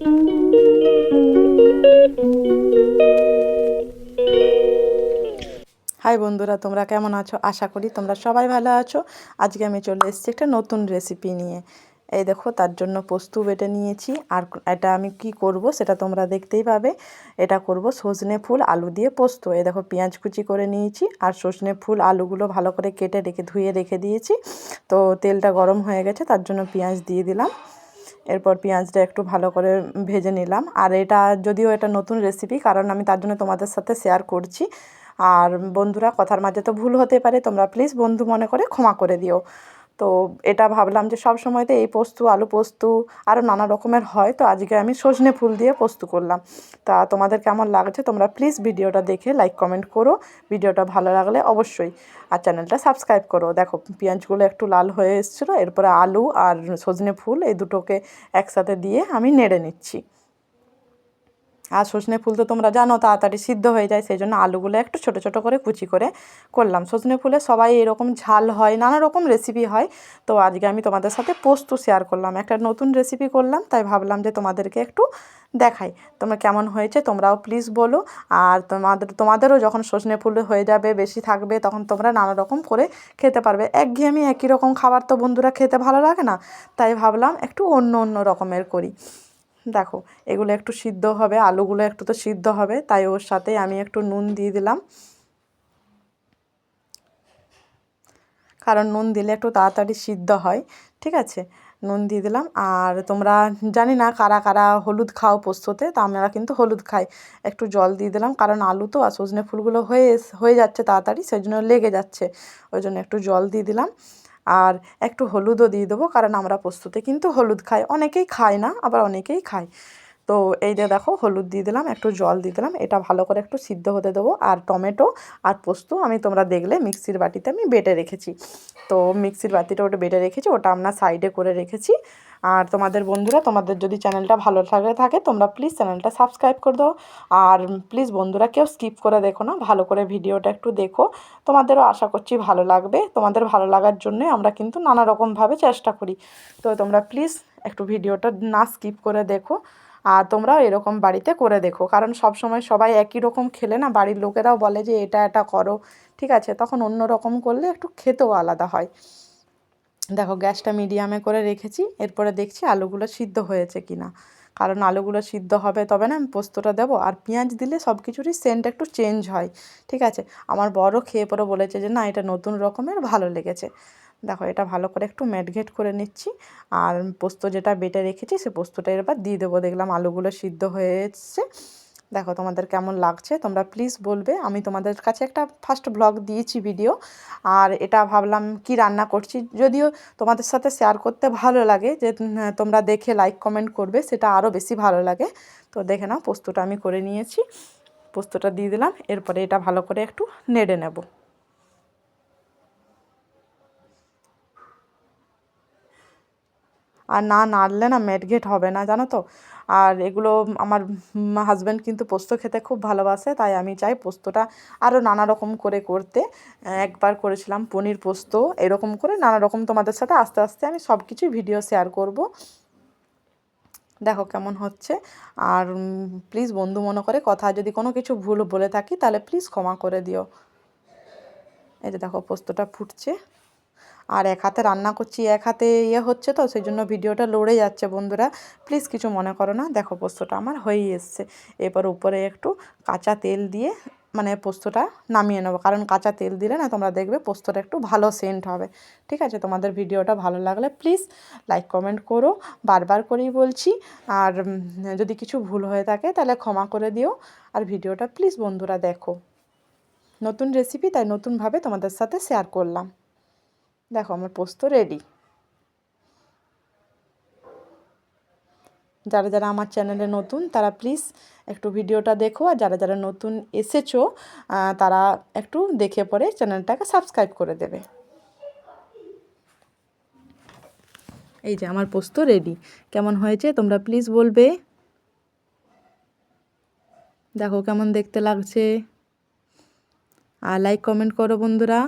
High বন্ধুরা, তোমরা কেমন আছো? আশা করি তোমরা সবাই ভালো আছো। আজকে আমি চলে এসেছি একটা নতুন রেসিপি নিয়ে। এই দেখো, তার জন্য পোস্ত বেটে নিয়েছি। আর এটা আমি কি করব সেটা তোমরা দেখতেই পাবে। এটা করব সজনে ফুল আলু দিয়ে পোস্ত। এই দেখো, পেঁয়াজ কুচি করে নিয়েছি আর সজনে ফুল আলুগুলো ভালো করে কেটে রেখে ধুয়ে রেখে দিয়েছি। তো তেলটা গরম হয়ে গেছে, তার জন্য পেঁয়াজ দিয়ে দিলাম। এরপর পেঁয়াজটা একটু ভালো করে ভেজে নিলাম। আর এটা যদিও এটা নতুন রেসিপি কারণ আমি তার জন্য তোমাদের সাথে শেয়ার করছি। আর বন্ধুরা, কথার মাঝে তো ভুল হতে পারে, তোমরা প্লিজ বন্ধু মনে করে ক্ষমা করে দিও। তো এটা ভাবলাম যে সব সময়তে এই পোস্ত, আলু পোস্ত আরও নানা রকমের হয়। তো আজকে আমি সজনে ফুল দিয়ে পোস্ত করলাম। তা তোমাদের কেমন লাগছে তোমরা প্লিজ ভিডিওটা দেখে লাইক কমেন্ট করো। ভিডিওটা ভালো লাগলে অবশ্যই। আর চ্যানেলটা সাবস্ক্রাইব করো। দেখো, পেঁয়াজগুলো একটু লাল হয়ে এসেছিল, এরপরে আলু আর সজনে ফুল এই দুটোকে একসাথে দিয়ে আমি নেড়ে নিচ্ছি। আর সজনে ফুল তো তোমরা জানো, তাড়াতাড়ি সিদ্ধ হয়ে যায় সেই জন্য আলুগুলো একটু ছোটো ছোটো করে কুচি করে করলাম। সজনে ফুলে সবাই এরকম ঝাল হয়, নানা রকম রেসিপি হয়। তো আজকে আমি তোমাদের সাথে পোস্ত শেয়ার করলাম। একটা নতুন রেসিপি করলাম, তাই ভাবলাম যে তোমাদেরকে একটু দেখাই। তোমরা কেমন হয়েছে তোমরাও প্লিজ বলো। আর তোমাদের, তোমাদেরও যখন সজনে ফুল হয়ে যাবে, বেশি থাকবে, তখন তোমরা নানা রকম করে খেতে পারবে। একঘেয়েমি একই রকম খাবার তো বন্ধুরা খেতে ভালো লাগে না, তাই ভাবলাম একটু অন্য অন্য রকমের করি। দেখো, এগুলো একটু সিদ্ধ হবে, আলুগুলো একটু তো সিদ্ধ হবে, তাই ওর সাথে আমি একটু নুন দিয়ে দিলাম। কারণ নুন দিলে একটু তাড়াতাড়ি সিদ্ধ হয়, ঠিক আছে? নুন দিয়ে দিলাম, আর তোমরা জানি না কারা কারা হলুদ খাও পোস্ততে, তা আমরা কিন্তু হলুদ খাই। একটু জল দিয়ে দিলাম, কারণ আলু তো, আর সজনে ফুলগুলো হয়ে হয়ে যাচ্ছে তাড়াতাড়ি, সেই জন্য লেগে যাচ্ছে। ওই জন্য একটু জল দিয়ে দিলাম। আর একটু হলুদও দিয়ে দেবো, কারণ আমরা পোস্ততে কিন্তু হলুদ খাই। অনেকেই খায় না, আবার অনেকেই খায়। তো এই যে দেখো, হলুদ দিয়ে দিলাম, একটু জল দিয়ে দিলাম, এটা ভালো করে একটু সিদ্ধ হতে দেবো। আর টমেটো আর পোস্ত আমি তোমরা দেখলে মিক্সির বাটিতে আমি বেটে রেখেছি। তো মিক্সির বাটিটা ওটা বেটে রেখেছি, ওটা আমরা সাইডে করে রেখেছি। আর তোমাদের বন্ধুরা, তোমাদের যদি চ্যানেলটা ভালো লাগে থাকে, তোমরা প্লিজ চ্যানেলটা সাবস্ক্রাইব করে দাও। আর প্লিজ বন্ধুরা, কেউ স্কিপ করে দেখো না, ভালো করে ভিডিওটা একটু দেখো। তোমাদেরও আশা করছি ভালো লাগবে। তোমাদের ভালো লাগার জন্যে আমরা কিন্তু নানা রকমভাবে চেষ্টা করি। তো তোমরা প্লিজ একটু ভিডিওটা না স্কিপ করে দেখো, আর তোমরাও এরকম বাড়িতে করে দেখো। কারণ সব সময় সবাই একই রকম খেলে না, বাড়ির লোকেরাও বলে যে, এটা এটা করো। ঠিক আছে? তখন অন্য রকম করলে একটু খেতেও আলাদা হয়। দেখো গ্যাসটা মিডিয়ামে করে রেখেছি, এরপরে দেখছি আলুগুলো সিদ্ধ হয়েছে কি না কারণ আলুগুলো সিদ্ধ হবে তবে না আমি পোস্তটা দেবো, আর পেঁয়াজ দিলে সব কিছুরই সেন্ট একটু চেঞ্জ হয়, ঠিক আছে? আমার বড় খেয়ে পরে বলেছে যে, না, এটা নতুন রকমের, ভালো লেগেছে। দেখো, এটা ভালো করে একটু ম্যাটঘেট করে নিচ্ছি, আর পোস্ত যেটা বেটে রেখেছি, সে পোস্তটা এবার দিয়ে দেবো। দেখলাম আলুগুলো সিদ্ধ হয়ে এসছে দেখো তোমাদের কেমন লাগছে, তোমরা প্লিজ বলবে। আমি তোমাদের কাছে একটা ফার্স্ট ব্লগ দিয়েছি ভিডিও আর এটা ভাবলাম কি রান্না করছি। যদিও তোমাদের সাথে শেয়ার করতে ভালো লাগে, যে তোমরা দেখে লাইক কমেন্ট করবে, সেটা আরও বেশি ভালো লাগে। তো দেখে নাও, পোস্তটা আমি করে নিয়েছি, পোস্তটা দিয়ে দিলাম, এরপরে এটা ভালো করে একটু নেড়ে নেব। আর না নাড়লে না মেটঘেট হবে না, জানো তো? আর এগুলো আমার হাজব্যান্ড কিন্তু পোস্ত খেতে খুব ভালোবাসে, তাই আমি চাই পোস্তটা আরও নানা রকম করে করতে। একবার করেছিলাম পনির পোস্ত, এরকম করে নানা রকম তোমাদের সাথে আস্তে আস্তে আমি সব কিছুই ভিডিও শেয়ার করব। দেখো কেমন হচ্ছে। আর প্লিজ বন্ধু মনে করে কথা, যদি কোনো কিছু ভুল বলে থাকি তাহলে প্লিজ ক্ষমা করে দিও। এই যে দেখো পোস্তটা ফুটছে। আর এক হাতে রান্না করছি, এক হাতে ইয়ে হচ্ছে তো সেই জন্য ভিডিওটা লড়ে যাচ্ছে বন্ধুরা। প্লিজ কিছু মনে করো না, দেখো পোস্তটা আমার হয়েই এসছে। এরপর উপরে একটু কাঁচা তেল দিয়ে মানে পোস্তটা নামিয়ে নেব, কারণ কাঁচা তেল দিলে না তোমরা দেখবে পোস্তটা একটু ভালো সেন্ট হবে। ঠিক আছে, তোমাদের ভিডিওটা ভালো লাগলে প্লিজ লাইক কমেন্ট করো, বারবার করেই বলছি। আর যদি কিছু ভুল হয়ে থাকে তাহলে ক্ষমা করে দিও। আর ভিডিওটা প্লিজ বন্ধুরা দেখো। নতুন রেসিপি তাই নতুনভাবে তোমাদের সাথে শেয়ার করলাম। দেখো, আমার পোস্ত রেডি যারা যারা আমার চ্যানেলে নতুন, তারা প্লিজ একটু ভিডিওটা দেখো, আর যারা যারা নতুন এসেছ তারা একটু দেখে পরে চ্যানেলটাকে সাবস্ক্রাইব করে দেবে। এই যে আমার পোস্ত রেডি কেমন হয়েছে? তোমরা প্লিজ বলবে। দেখো কেমন দেখতে লাগছে। আর লাইক কমেন্ট করো বন্ধুরা।